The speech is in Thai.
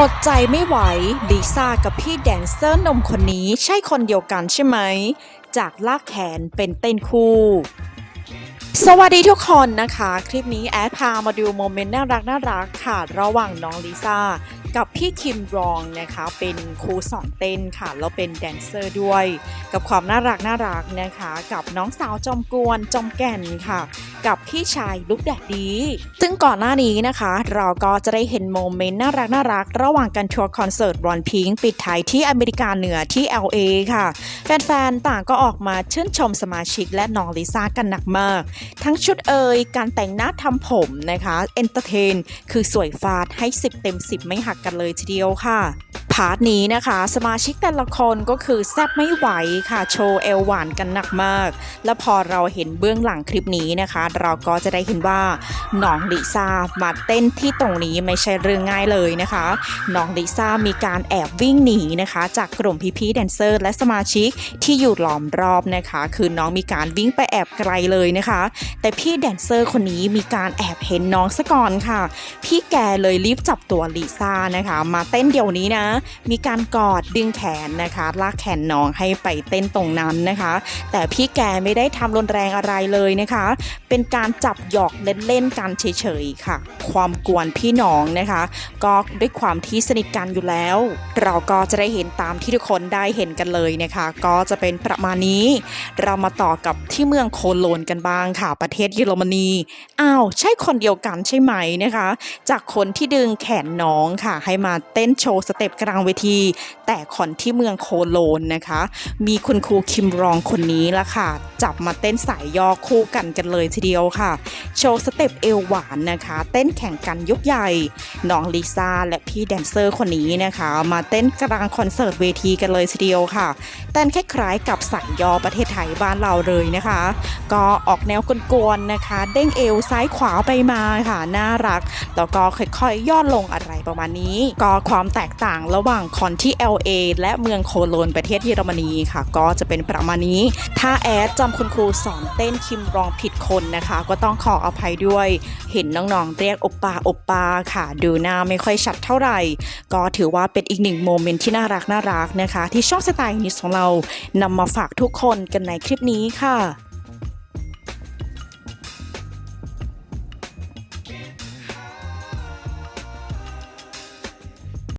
อดใจไม่ไหวลิซ่ากับพี่แดนเซอร์นมคนนี้ใช่คนเดียวกันใช่ไหม จากลากแขนเป็นเต้นคู่ สวัสดีทุกคนนะคะ คลิปนี้แอดพามาดูโมเมนต์น่ารักน่ารักค่ะ ระหว่างน้องลิซ่า กับพี่คิมรองนะคะ เป็นครูสอนเต้นค่ะ แล้วเป็นแดนเซอร์ด้วย กับความน่ารักน่ารักนะคะ กับน้องสาวจอมกวนจอมแก่นค่ะ กับพี่ชายลุกแดดดี ซึ่งก่อนหน้านี้นะคะ เราก็จะได้เห็นโมเมนต์น่ารักน่ารักระหว่างการทัวร์คอนเสิร์ตรอนพิงปิดท้ายที่อเมริกาเหนือที่ LA ค่ะ แฟนๆ ต่างก็ออกมาชื่นชมสมาชิกและน้องลิซ่ากันหนักมาก ทั้งชุดเอ่ยการแต่งหน้าทำผมนะคะเอนเตอร์เทน คือสวยฟาดให้ 10 เต็ม 10 ไม่หักกันเลยทีเดียวค่ะ พาร์ทนี้นะคะ สมาชิกแต่ละคนก็คือแซบไม่ไหวค่ะ โชว์เอลหวานกันหนักมาก และพอเราเห็นเบื้องหลังคลิปนี้นะคะ เราก็จะได้เห็นว่า น้องลิซ่ามาเต้นที่ตรงนี้ไม่ใช่เรื่องง่ายเลยนะคะน้องลิซ่ามีการแอบวิ่งหนีนะคะ จากกลุ่มพี่ๆแดนเซอร์ และสมาชิกที่อยู่ล้อมรอบนะคะ คือน้องมีการวิ่งไปแอบไกลเลยนะคะ แต่พี่แดนเซอร์คนนี้มีการแอบเห็นน้องซะก่อนค่ะ พี่แกเลยรีบจับตัวลิซ่านะคะ มาเต้นเดี๋ยวนี้นะ มีการกอดดึงแขนนะคะ ลากแขนน้องให้ไปเต้นตรงนั้นนะคะ แต่พี่แกไม่ได้ทำรุนแรงอะไรเลยนะคะ เป็นการจับหยอกเล่นๆกันเฉยๆค่ะ ความกวนพี่น้องนะคะ ก็ด้วยความที่สนิทกันอยู่แล้ว เราก็จะได้เห็นตามที่ทุกคนได้เห็นกันเลยนะคะ ก็จะเป็นประมาณนี้ เรามาต่อกับที่เมืองโคโลนกันบ้างค่ะ ประเทศเยอรมนีอ้าวใช่คนเดียวกันใช่ไหมนะคะ จากคนที่ดึงแขนน้องค่ะ ให้มาเต้นโชว์สเต็ปกลางเวที แต่คนที่เมืองโคโลนนะคะ มีคุณครูคิมรองคนนี้ละค่ะ จับมาเต้นสายย่อคู่กันกันเลยทีเดียวค่ะ โชว์สเต็ปเอวหวานนะคะ เต้นแข่งกันยกใหญ่ น้องลิซ่าและพี่แดนเซอร์คนนี้นะคะ มาเต้นกลางคอนเสิร์ตเวทีกันเลยทีเดียวค่ะเต้นคล้ายๆกับสายยอประเทศไทยบ้านเราเลยนะคะ ก็ออกแนวกวนๆนะคะ เด้งเอวซ้ายขวาไปมาค่ะน่ารักแล้วก็ค่อยๆย่อลงอะไรประมาณนี้ ก็ความแตกต่างระหว่างคอนที่ LA และเมืองโคโลนประเทศเยอรมนีค่ะ ก็จะเป็นประมาณนี้ ถ้าแอดจำคุณครูสอนเต้นคิมรองผิดคนนะคะ ก็ต้องขออภัยด้วยเห็นน้องๆเรียกอปปาอปปาค่ะ ดูหน้าไม่ค่อยชัดเท่าไหร่ ก็ถือว่าเป็นอีกหนึ่งโมเมนต์ที่น่ารักน่ารักนะคะ ที่ช่องสไตล์นิสของเรานำมาฝากทุกคนกันในคลิปนี้ค่ะ